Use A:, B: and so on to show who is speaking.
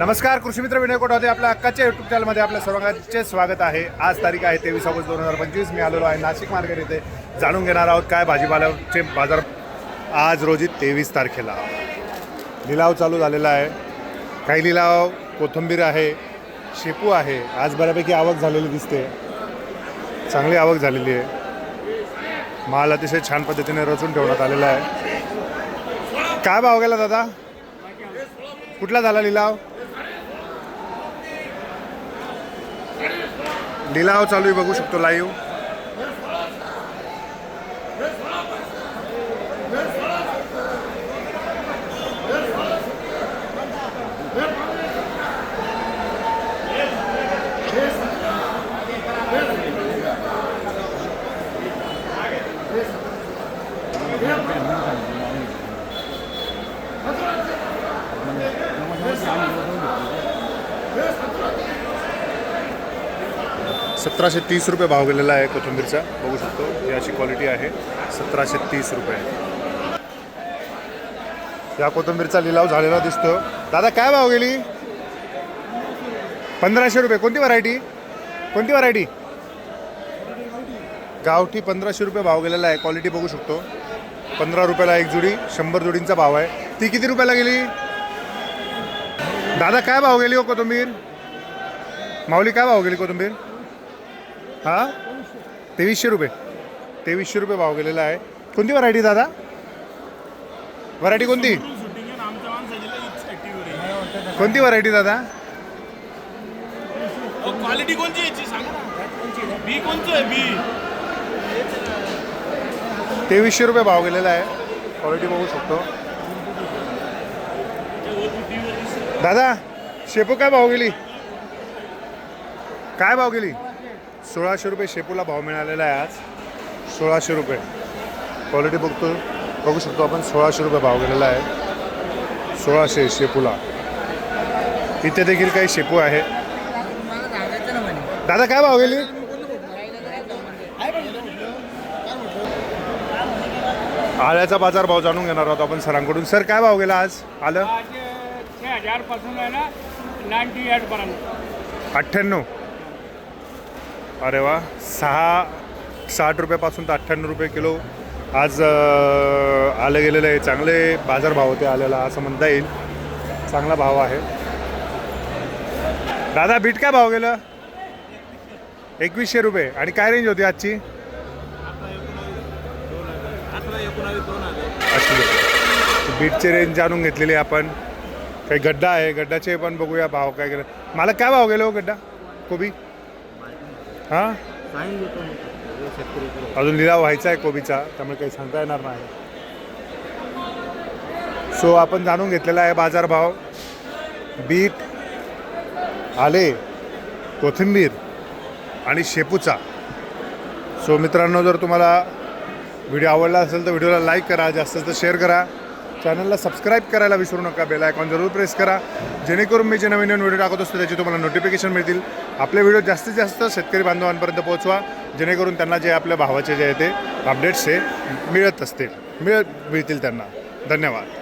A: नमस्कार कृषीमित्र विनय कोटावते आपल्या अक्काच्या युट्यूब चॅनलमध्ये आपल्या सर्वांचे स्वागत आहे. आज तारीख आहे तेवीस ऑगस्ट दोन हजार पंचवीस. मी आलेलो आहे नाशिक मार्केट येथे जाणून घेणार आहोत काय भाजीपाल्याचे बाजार आज रोजी तेवीस तारखेला. लिलाव चालू झालेला आहे. काही लिलाव कोथिंबीर आहे शेपू आहे. आज बऱ्यापैकी आवक झालेली दिसते. चांगली आवक झालेली आहे. माल अतिशय छान पद्धतीने रचून ठेवण्यात आलेला आहे. काय भाव गेला दादा? कुठला झाला लिलाव? लिलाव चालू आहे बघू शकतो लाईव्ह सतराशे तीस रुपये भाव गेलेला आहे कोथिंबीरचा. बघू शकतो ही अशी क्वालिटी आहे. सतराशे तीस रुपये. या कोथिंबीरचा लिलाव झालेला दिसतो दादा काय भाव गेली? पंधराशे रुपये. कोणती व्हरायटी कोणती व्हरायटी गावठी पंधराशे रुपये भाव गेलेला आहे. क्वालिटी बघू शकतो. पंधरा रुपयाला एक जुडी शंभर जुडींचा भाव आहे. ती किती रुपयाला गेली? दादा काय भाव गेली हो कोथिंबीर? माऊली काय भाव गेली कोथिंबीर? हा? तेवीसशे रुपये. तेवीसशे रुपये भाव गेलेला आहे. कोणती व्हरायटी दादा? व्हरायटी कोणती? कोणती व्हरायटी दादा?
B: क्वालिटी कोणची याची? सांगा ना. बी कोणचं आहे? बी
A: तेवीसशे रुपये भाव गेलेला आहे. क्वालिटी बघू शकतो. दादा शेपू काय भाव गेली? काय भाव गेली? सोळाशे रुपये शेपूला भाव मिळालेला आहे आज. सोळाशे रुपये. क्वालिटी बघतो बघू शकतो आपण सोळाशे रुपये भाव गेलेला आहे. सोळाशे शेपूला. इथे देखील काही शेपू आहे. दादा काय भाव गेली? आल्याचा बाजार भाव जाणून घेणार आहोत आपण सरांकडून. सर काय भाव गेला आज? आलं? अठ्ठ्याण्णव. अरे वा. सहा साठ रुपयापासून तर अठ्ठ्याण्णव रुपये किलो. आज आलं गेलेलं आहे. चांगले बाजारभाव होते आलेला असं म्हणता येईल. चांगला भाव आहे. दादा बीट काय भाव गेलं? एकवीसशे रुपये. आणि काय रेंज होती आजची? बीटचे बीटची रेंज जाणून घेतलेली आपण. काही गड्डा आहे. गड्डाचे पण बघूया भाव काय गेलं. मला काय भाव गेलो हो गड्डा? कोबी? हां? अजून लिलाव व्हायचा आहे कोबीचा त्यामुळे काही सांगता येणार नाही. सो आपण जाणून घेतलेला आहे बाजारभाव. बीट आले कोथिंबीर आणि शेपूचा. सो मित्रांनो जर तुम्हाला व्हिडिओ आवडला असेल तर व्हिडिओला लाईक करा जास्तीत जास्त शेअर करा. चॅनलला सबस्क्राईब करायला विसरू नका बेल आयकॉन जरूर प्रेस करा. जेणेकरून मी जे नवीन नवीन व्हिडिओ टाकत असतो त्याचे तुम्हाला नोटिफिकेशन मिळतील. आपले व्हिडिओ जास्तीत जास्त शेतकरी बांधवांपर्यंत पोहोचवा जेणेकरून त्यांना जे आपल्या भावाचे जे आहे ते अपडेट्स हे मिळत असतील मिळत मिळतील त्यांना. धन्यवाद.